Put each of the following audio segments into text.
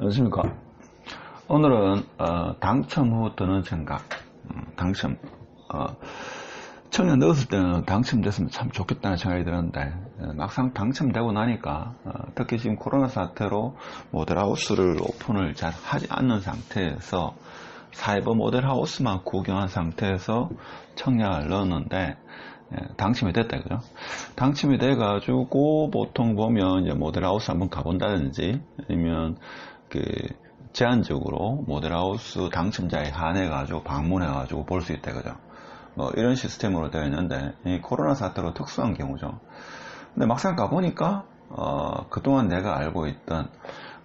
안녕하십니까. 오늘은 어, 당첨 후 드는 생각. 음, 당첨. 어, 청년 넣었을 때는 당첨됐으면 참 좋겠다는 생각이 드는데 어, 막상 당첨되고 나니까 어, 특히 지금 코로나 사태로 모델하우스를 오픈을 잘 하지 않는 상태에서 사이버 모델하우스만 구경한 상태에서 청약을 넣었는데 예, 당첨이 됐다 그죠? 당첨이 돼 가지고 보통 보면 이제 모델하우스 한번 가본다든지 아니면 그 제한적으로 모델하우스 당첨자에 한해 가지고 방문해 가지고 볼 수 있다 그죠? 뭐 이런 시스템으로 되어 있는데 이 코로나 사태로 특수한 경우죠. 근데 막상 가보니까 어, 그동안 내가 알고 있던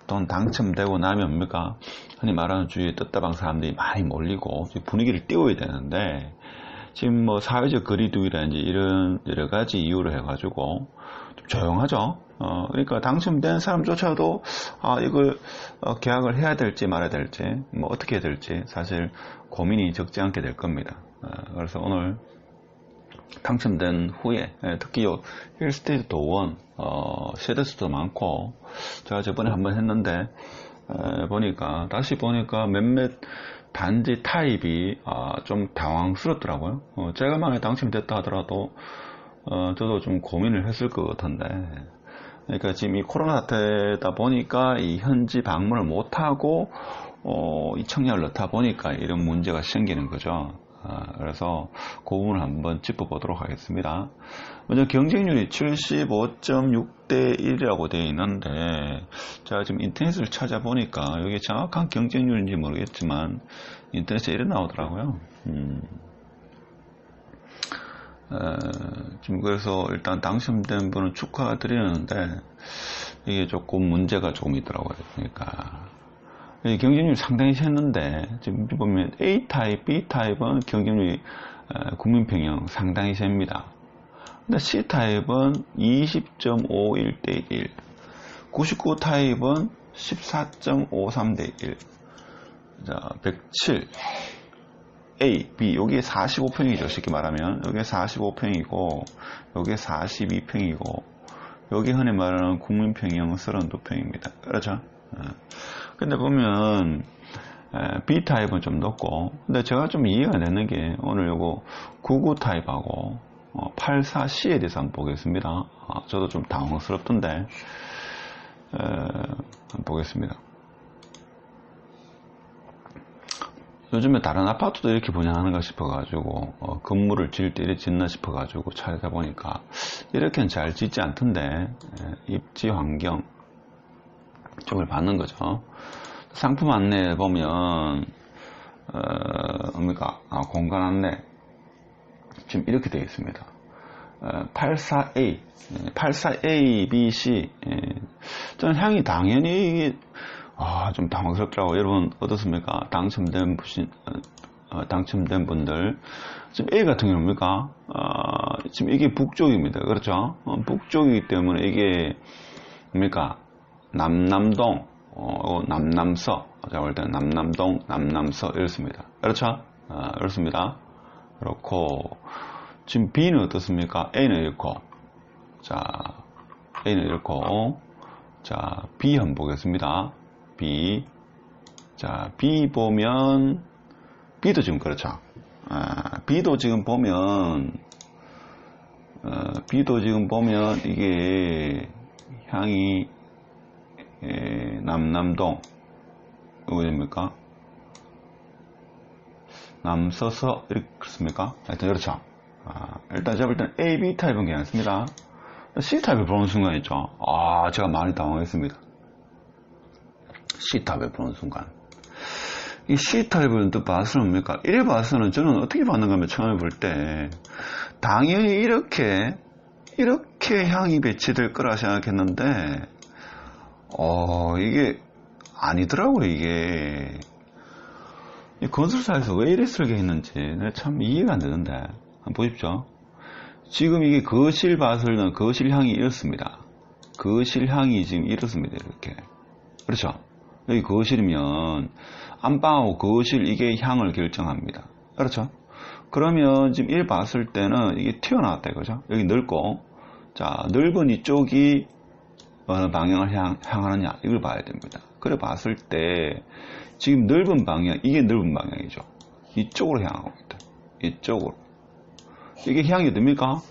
돈 당첨되고 나면 뭡니까? 흔히 말하는 주위에 떴다방 사람들이 많이 몰리고 분위기를 띄워야 되는데 지금 뭐 사회적 거리두기라든지 이런 여러 가지 이유로 해가지고 좀 조용하죠. 어, 그러니까 당첨된 사람조차도 아 이걸 어, 계약을 해야 될지 말아야 될지 뭐 어떻게 해야 될지 사실 고민이 적지 않게 될 겁니다. 어, 그래서 오늘 당첨된 후에 예, 특히 요 힐스테이트 도원 어, 세대수도 많고 제가 저번에 한번 했는데 에, 보니까 다시 보니까 몇몇 단지 타입이 아, 좀 당황스럽더라고요. 어, 제가 만약에 당첨됐다 하더라도 어, 저도 좀 고민을 했을 것 같은데 그러니까 지금 이 코로나 사태다 보니까 이 현지 방문을 못하고 어, 이 청약을 넣다 보니까 이런 문제가 생기는 거죠. 아, 그래서 그 부분을 한번 짚어보도록 하겠습니다. 먼저 경쟁률이 75.6대 1이라고 되어 있는데 제가 지금 인터넷을 찾아보니까 이게 정확한 경쟁률인지 모르겠지만 인터넷에 이래 나오더라고요. 음. 에, 지금 그래서 일단 당첨된 분은 축하드리는데 이게 조금 문제가 조금 있더라고요. 그러니까 경쟁률이 상당히 셌는데 지금 보면 A 타입, B 타입은 경쟁률이 국민평형 상당히 셉니다. 근데 C 타입은 20.51 대 1, 99 타입은 14.53 대 1, 자, 107, A, B, 여기에 45평이죠. 쉽게 말하면. 여기에 45평이고, 여기에 42평이고, 여기 흔히 말하는 국민평형 32평입니다. 그렇죠? 근데 보면 B 타입은 좀 높고 근데 제가 좀 이해가 되는 게 오늘 요거 99 타입하고 84C에 대해서 한번 보겠습니다. 아, 저도 좀 당황스럽던데 한번 보겠습니다. 요즘에 다른 아파트도 이렇게 분양하는가 싶어가지고 어, 건물을 지을 때 이렇게 짓나 싶어가지고 찾아보니까 이렇게는 잘 짓지 않던데 입지 환경 쪽을 받는 거죠. 상품 안내 보면 어, 뭡니까? 아, 공간 안내 지금 이렇게 되어 있습니다. 어, 84A, 84A, B, C. 예. 저는 향이 당연히 아, 좀 당황스럽더라고요. 여러분 어떻습니까? 당첨된 분, 어, 당첨된 분들 지금 A 같은 경우입니까? 어, 지금 이게 북쪽입니다. 그렇죠? 어, 북쪽이기 때문에 이게 뭡니까? 남남동, 어, 남남서, 제가 볼 때는 남남동, 남남서 이렇습니다. 그렇죠? 아, 그렇습니다. 그렇고, 지금 B는 어떻습니까? A는 이렇고, 자, A는 이렇고, 자, B 한번 보겠습니다. B. 자, B 보면, B도 지금 그렇죠. 아, B도 지금 보면, 어, B도 지금 보면 이게 향이 예, 남남동 어디입니까? 남서서 이렇게 그렇습니까? 하여튼 그렇죠. 아, 일단 제가 볼 때는 A, B 타입은 괜찮습니다. C 타입을 보는 순간 있죠. 아 제가 많이 당황했습니다. C 타입을 보는 순간 이 C 타입은 또 봐서는 뭡니까? 이래 봐서는 저는 어떻게 봤는가 하면 처음에 볼 때 당연히 이렇게 이렇게 향이 배치될 거라 생각했는데 어, 이게 아니더라고요, 이게. 이 건설사에서 왜 이래 설계했는지 참 이해가 안 되는데. 한번 보십시오. 지금 이게 거실 바슬은 거실 향이 이렇습니다. 거실 향이 지금 이렇습니다, 이렇게. 그렇죠? 여기 거실이면 안방하고 거실 이게 향을 결정합니다. 그렇죠? 그러면 지금 일 봤을 때는 이게 튀어나왔다 이거죠. 여기 넓고 자 넓은 이쪽이 어느 방향을 향, 향하느냐 이걸 봐야 됩니다. 그래 봤을 때 지금 넓은 방향 이게 넓은 방향이죠. 이쪽으로 향하고 있다. 이쪽으로 이게 향이 됩니까?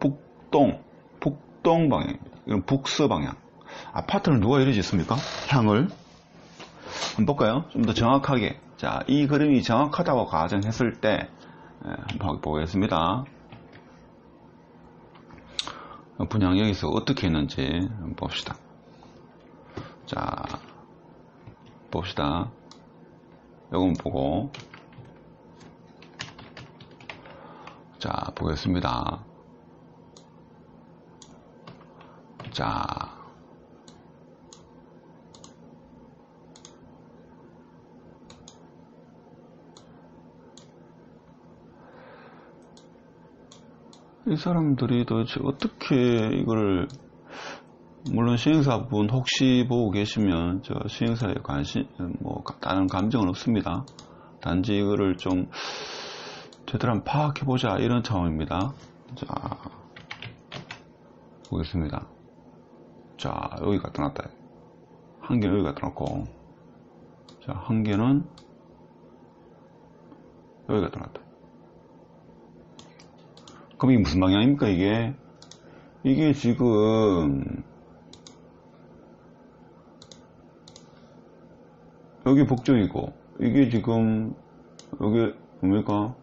북동 북동 방향입니다. 이건 북서 방향. 아파트를 누가 이리 짓습니까? 향을 한번 볼까요? 좀 더 정확하게 자, 이 그림이 정확하다고 가정했을 때 예, 한번 보겠습니다. 분양 여기서 어떻게 했는지 봅시다. 자, 봅시다. 요건 보고 자, 보겠습니다. 자, 이 사람들이 도대체 어떻게 이거를 물론 시행사분 혹시 보고 계시면 저 시행사에 관심 뭐 다른 감정은 없습니다. 단지 이거를 좀 제대로 한번 파악해 보자 이런 차원입니다. 자 보겠습니다. 자 여기 갖다 놨다. 한 개는 여기 갖다 놓고 자 한 개는 여기 갖다 놨다. 그럼 이게 무슨 방향입니까, 이게? 이게 지금, 여기 북쪽이고, 이게 지금, 여기, 뭡니까?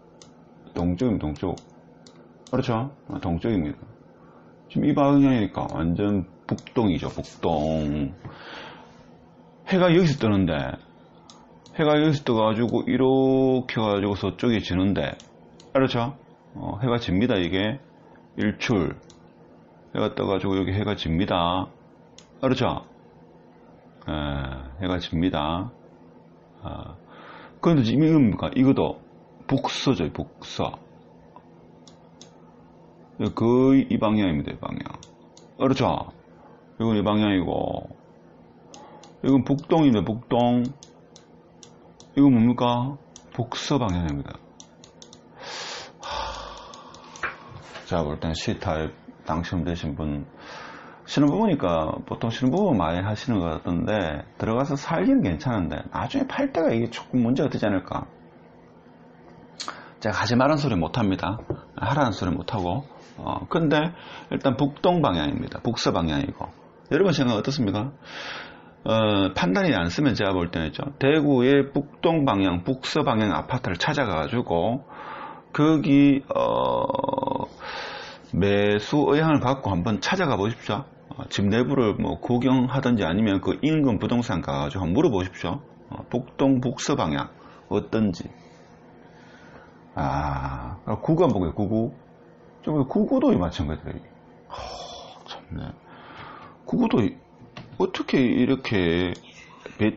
동쪽입니다, 동쪽. 그렇죠? 아, 동쪽입니다. 지금 이 방향이니까 완전 북동이죠, 북동. 해가 여기서 뜨는데, 해가 여기서 떠가지고, 이렇게 가지고 서쪽에 지는데, 그렇죠? 어, 해가 집니다 이게. 일출. 해가 떠가지고 여기 해가 집니다. 그렇죠 에, 해가 집니다. 아, 그런데 지금 이겁니까? 이것도 북서죠 북서. 거의 이 방향입니다 이 방향. 그렇죠 이건 이 방향이고. 이건 북동입니다 북동. 이건 뭡니까? 북서 방향입니다 제가 볼 때는 C타입 당첨되신 분 신혼부부 보니까 보통 신혼부부 많이 하시는 것 같던데 들어가서 살기는 괜찮은데 나중에 팔 때가 이게 조금 문제가 되지 않을까? 제가 하지 말은 소리 못합니다. 하라는 소리 못하고. 어, 근데 일단 북동 방향입니다. 북서 방향이고. 여러분 생각 어떻습니까? 어, 판단이 안 쓰면 제가 볼 때는 있죠. 대구의 북동 방향 북서 방향 아파트를 찾아가 가지고 거기 어, 매수 의향을 받고 한번 찾아가 보십시오. 어, 집 내부를 뭐 구경하든지 아니면 그 인근 부동산 가가지고 한번 물어보십시오. 어, 북동 북서 방향 어떤지. 아, 구구 한번 보게요. 구구. 좀 구구도 마찬가지예요. 어, 참네. 구구도 어떻게 이렇게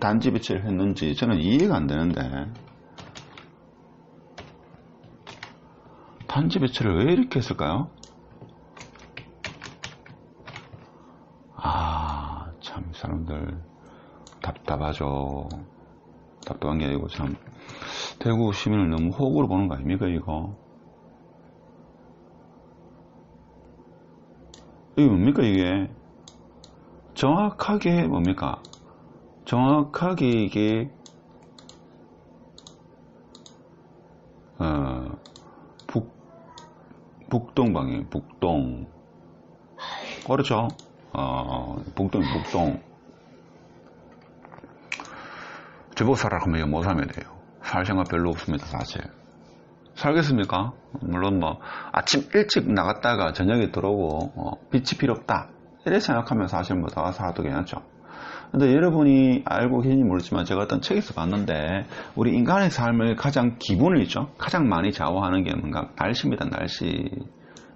단지 배치를 했는지 저는 이해가 안 되는데. 단지 배치를 왜 이렇게 했을까요? 아, 참, 사람들 답답하죠. 답답한 게 아니고 참, 대구 시민을 너무 호구로 보는 거 아닙니까, 이거? 이게 뭡니까, 이게? 정확하게 뭡니까? 정확하게 이게, 어, 북동 방향, 북동. 그렇죠? 어, 북동, 북동. 살아라 하면 못 살면 돼요. 살 생각 별로 없습니다, 사실. 살겠습니까? 물론 뭐, 아침 일찍 나갔다가 저녁에 들어오고, 어, 빛이 필요 없다. 이래 생각하면 사실 뭐, 다 살아도 괜찮죠. 근데 여러분이 알고 계신지 모르지만 제가 어떤 책에서 봤는데 우리 인간의 삶을 가장 기본을 있죠. 가장 많이 좌우하는 게 뭔가 날씨입니다. 날씨.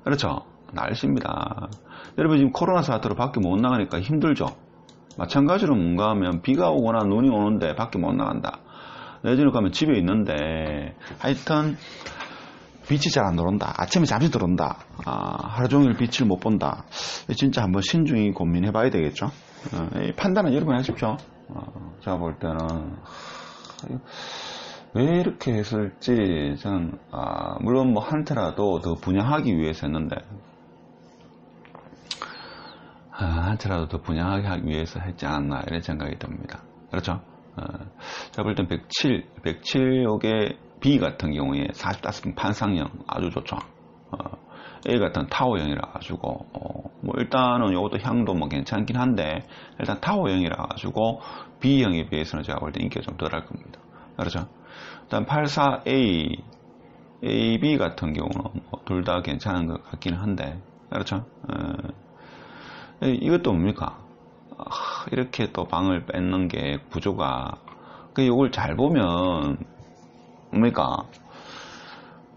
그렇죠. 날씨입니다. 여러분 지금 코로나 사태로 밖에 못 나가니까 힘들죠. 마찬가지로 뭔가 하면 비가 오거나 눈이 오는데 밖에 못 나간다. 내전에 가면 집에 있는데 하여튼 빛이 잘 안 들어온다. 아침에 잠시 들어온다. 아, 하루 종일 빛을 못 본다. 진짜 한번 신중히 고민해 봐야 되겠죠. 어, 판단은 여러분 하십시오. 어, 제가 볼 때는 왜 이렇게 했을지 저는 아, 물론 뭐 한테라도 더 분양하기 위해서 했는데 아, 한치라도 더 분양하게 하기 위해서 했지 않았나 이런 생각이 듭니다. 그렇죠? 어, 제가 볼 땐 107, 107 요게 B 같은 경우에 45분 판상형 아주 좋죠. 어, A 같은 타워형이라 가지고 어, 뭐 일단은 이것도 향도 뭐 괜찮긴 한데 일단 타워형이라 가지고 B형에 비해서는 제가 볼 때 인기가 좀 덜할 겁니다. 그렇죠? 일단 84A, AB 같은 경우는 뭐 둘 다 괜찮은 것 같긴 한데 그렇죠? 어, 이것도 뭡니까? 아, 이렇게 또 방을 뺏는 게 구조가 그 이걸 잘 보면 뭡니까?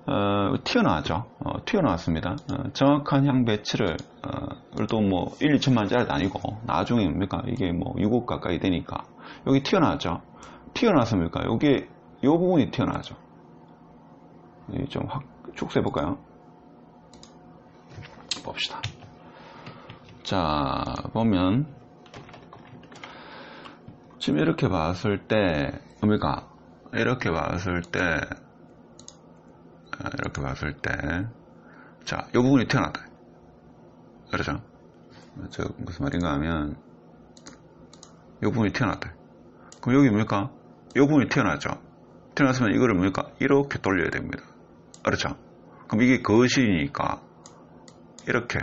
어, 튀어나왔죠. 어, 튀어나왔습니다. 어, 정확한 향 배치를 어, 그래도 뭐 1, 2천만짜리도 아니고 나중에 뭡니까? 이게 뭐 6억 가까이 되니까 여기 튀어나왔죠. 튀어나왔습니까? 여기 이 부분이 튀어나왔죠. 좀 확 축소해 볼까요? 봅시다. 자 보면 지금 이렇게 봤을 때 뭡니까? 이렇게 봤을 때 아, 이렇게 봤을 때 자, 이 부분이 튀어나왔다. 그렇죠? 저 무슨 말인가 하면 이 부분이 튀어나왔다. 그럼 여기 뭡니까? 이 부분이 튀어나왔죠. 튀어나왔으면 이거를 뭡니까? 이렇게 돌려야 됩니다. 그렇죠? 그럼 이게 거실이니까 이렇게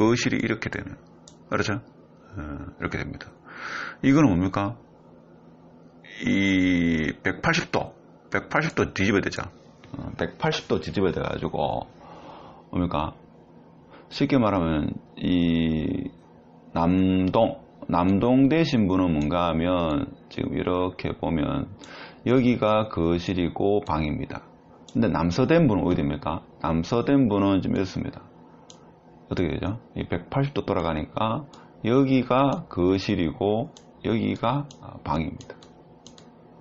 거실이 이렇게 되는 그렇죠? 어, 이렇게 됩니다. 이거는 뭡니까? 이 180도 180도 뒤집어야 되죠. 180도 뒤집어야 돼가지고 뭡니까? 쉽게 말하면 이 남동 남동 되신 분은 뭔가 하면 지금 이렇게 보면 여기가 거실이고 방입니다. 근데 남서된 분은 어디 됩니까? 남서된 분은 좀 이렇습니다. 어떻게 되죠? 이 180도 돌아가니까 여기가 거실이고 여기가 방입니다.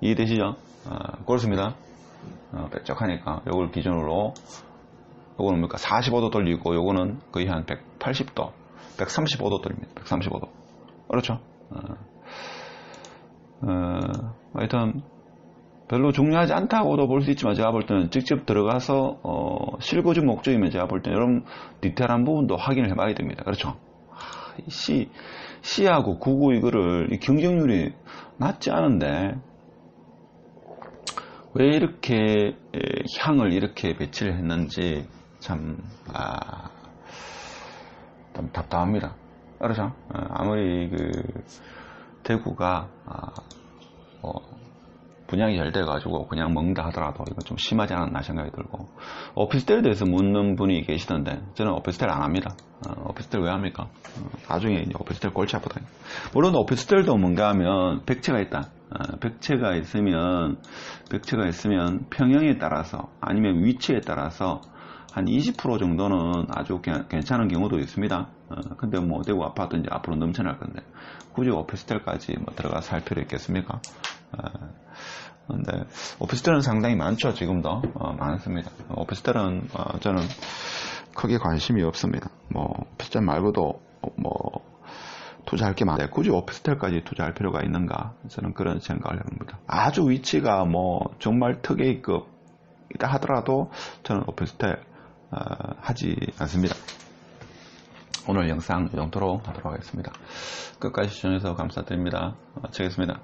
이해되시죠? 아, 그렇습니다. 어, 뾰족하니까 요걸 기준으로 요거는 뭡니까 45도 돌리고 요거는 거의 한 180도 135도 돌립니다 135도 그렇죠 어, 어, 하여튼 별로 중요하지 않다고도 볼 수 있지만 제가 볼 때는 직접 들어가서 어, 실거주 목적이면 제가 볼 때는 이런 디테일한 부분도 확인을 해봐야 됩니다 그렇죠 하, C, C하고 99 이거를 경쟁률이 낮지 않은데 왜 이렇게 향을 이렇게 배치를 했는지 참, 아, 좀 답답합니다. 그렇죠? 어, 아무리 그, 대구가, 아, 뭐, 분양이 잘 돼가지고 그냥 먹는다 하더라도 이건 좀 심하지 않았나 생각이 들고. 오피스텔에 대해서 묻는 분이 계시던데 저는 오피스텔 안 합니다. 어, 오피스텔 왜 합니까? 어, 나중에 오피스텔 골치 아프다. 물론 오피스텔도 뭔가 하면 백채가 있다. 어, 백채가 있으면 백채가 있으면 평형에 따라서 아니면 위치에 따라서 한 20% 정도는 아주 괜찮은 경우도 있습니다. 어, 근데 뭐 대구 아파트 이제 앞으로 넘쳐날 건데 굳이 오피스텔까지 뭐 들어가 살 필요 있겠습니까? 어, 근데 오피스텔은 상당히 많죠 지금도 어, 많습니다. 오피스텔은 어, 저는 크게 관심이 없습니다. 뭐 오피스텔 말고도 뭐 투자할 게 많은데 굳이 오피스텔까지 투자할 필요가 있는가 저는 그런 생각을 해봅니다. 아주 위치가 뭐 정말 특이급 이다 하더라도 저는 오피스텔 어, 하지 않습니다. 오늘 영상 이 정도로 하도록 하겠습니다. 끝까지 시청해주셔서 감사드립니다. 마치겠습니다.